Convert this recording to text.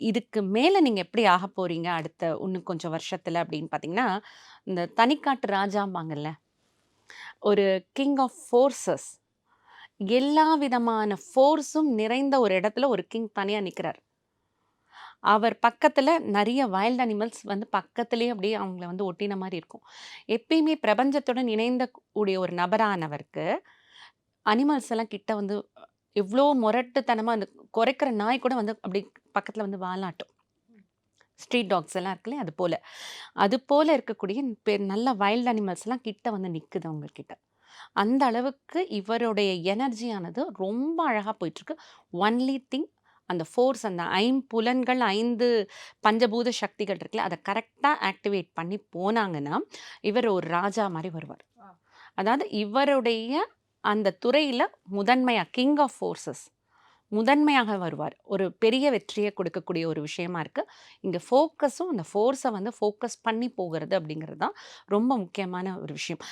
இதுக்கு மேல நீங்க எப்படி ஆக போறீங்க அடுத்த இன்னும் கொஞ்சம் வருஷத்துல அப்படின்னு பார்த்தீங்கன்னா, இந்த தனிக்காட்டு ராஜாம்பாங்கல்ல. ஒரு கிங் ஆஃப் ஃபோர்ஸஸ். எல்லா விதமான ஃபோர்ஸும் நிறைந்த ஒரு இடத்துல ஒரு கிங் தனியாக நிற்கிறார் அவர் பக்கத்தில் நிறைய வைல்ட் அனிமல்ஸ் வந்து பக்கத்துலேயே அப்படியே அவங்கள வந்து ஒட்டின மாதிரி இருக்கும். எப்பயுமே பிரபஞ்சத்துடன் இணைந்த கூடிய ஒரு நபரானவருக்கு, அனிமல்ஸ் எல்லாம் கிட்ட வந்து எவ்ளோ முரட்டுத்தனமா அந்த குரைக்கிற நாய் கூட வந்து அப்படி பக்கத்துல வந்து வாலாட்டும். ஸ்ட்ரீட் டாக்ஸ் எல்லாம் இருக்குல்ல, அது போல. அது போல இருக்கக்கூடிய பெ நல்ல வைல்ட் அனிமல்ஸ்லாம் கிட்ட வந்து நிக்குது அவங்க கிட்ட. அந்த அளவுக்கு இவருடைய எனர்ஜியானது ரொம்ப அழகா போயிட்டுருக்கு. ஒன்லி திங் அந்த ஃபோர்ஸ் அந்த ஐம்புலன்கள், 5 பஞ்சபூத சக்திகள் இருக்குல்ல, அத கரெக்ட்டா ஆக்டிவேட் பண்ணி போனாங்கன்னா, இவர் ஒரு ராஜா மாரி வருவார். அதாவது இவருடைய அந்த துறையில் முதன்மையாக கிங் ஆஃப் ஃபோர்ஸஸ் முதன்மையாக வருவார். ஒரு பெரிய வெற்றியை கொடுக்கக்கூடிய ஒரு விஷயமா இருக்குது இங்கே ஃபோக்கஸும் அந்த ஃபோர்ஸை வந்து ஃபோக்கஸ் பண்ணி போகிறது அப்படிங்கிறது தான் ரொம்ப முக்கியமான ஒரு விஷயம்.